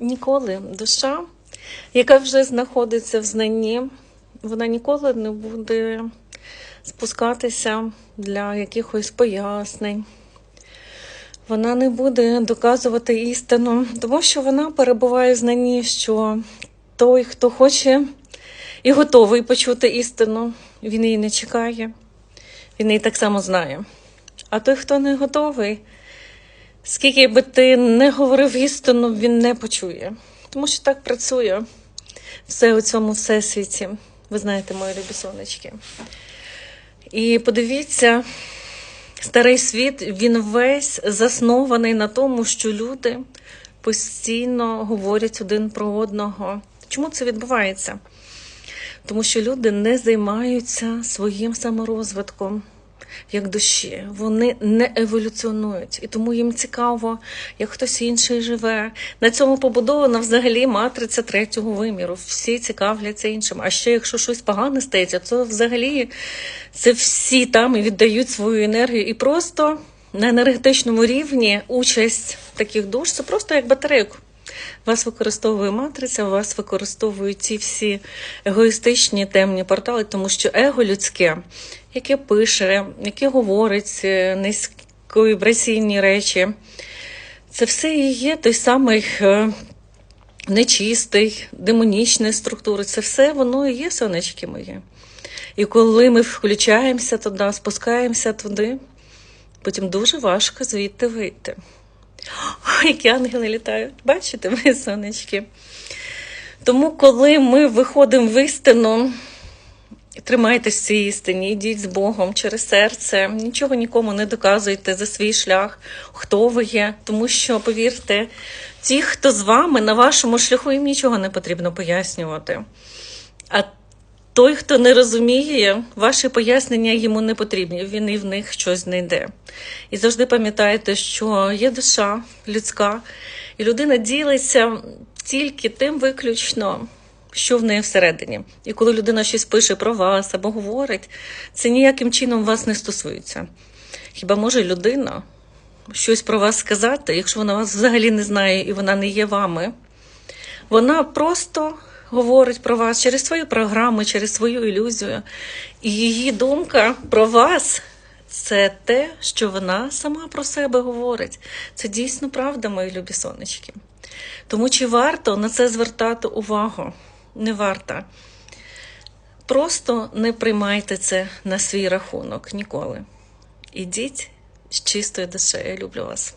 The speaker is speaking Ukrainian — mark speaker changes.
Speaker 1: Ніколи душа, яка вже знаходиться в знанні, вона ніколи не буде спускатися для якихось пояснень. Вона не буде доказувати істину, тому що вона перебуває в знанні, що той, хто хоче і готовий почути істину, він її не чекає, він її так само знає. А той, хто не готовий, скільки би ти не говорив істину, він не почує. Тому що так працює все у цьому всесвіті. Ви знаєте, мої любі сонечки. І подивіться, старий світ, він весь заснований на тому, що люди постійно говорять один про одного. Чому це відбувається? Тому що люди не займаються своїм саморозвитком як душі. Вони не еволюціонують. І тому їм цікаво, як хтось інший живе. На цьому побудована взагалі матриця третього виміру. Всі цікавляться іншим. А ще якщо щось погане стається, то взагалі це всі там і віддають свою енергію. І просто на енергетичному рівні участь таких душ це просто як батарейку. Вас використовує матриця, вас використовують ці всі егоїстичні темні портали, тому що его людське, яке пише, яке говорить е, низьковібраційні речі, це все і є той самий е, нечистий, демонічний структури. Це все воно і є сонечки мої. І коли ми включаємося туди, спускаємося туди, потім дуже важко звідти вийти. О, які ангели літають. Бачите, ви сонечки. Тому, коли ми виходимо в істину, тримайтесь цій істині, йдіть з Богом через серце, нічого нікому не доказуйте за свій шлях, хто ви є. Тому що, повірте, ті, хто з вами на вашому шляху, їм нічого не потрібно пояснювати. А той, хто не розуміє, ваші пояснення йому не потрібні, він і в них щось знайде. І завжди пам'ятайте, що є душа людська, і людина ділиться тільки тим виключно, що в неї всередині. І коли людина щось пише про вас або говорить, це ніяким чином вас не стосується. Хіба може людина щось про вас сказати, якщо вона вас взагалі не знає і вона не є вами? Вона просто говорить про вас через свою програму, через свою ілюзію. І її думка про вас це те, що вона сама про себе говорить. Це дійсно правда, мої любі сонечки. Тому чи варто на це звертати увагу? Не варта. Просто не приймайте це на свій рахунок ніколи. Ідіть з чистою душею. Я люблю вас.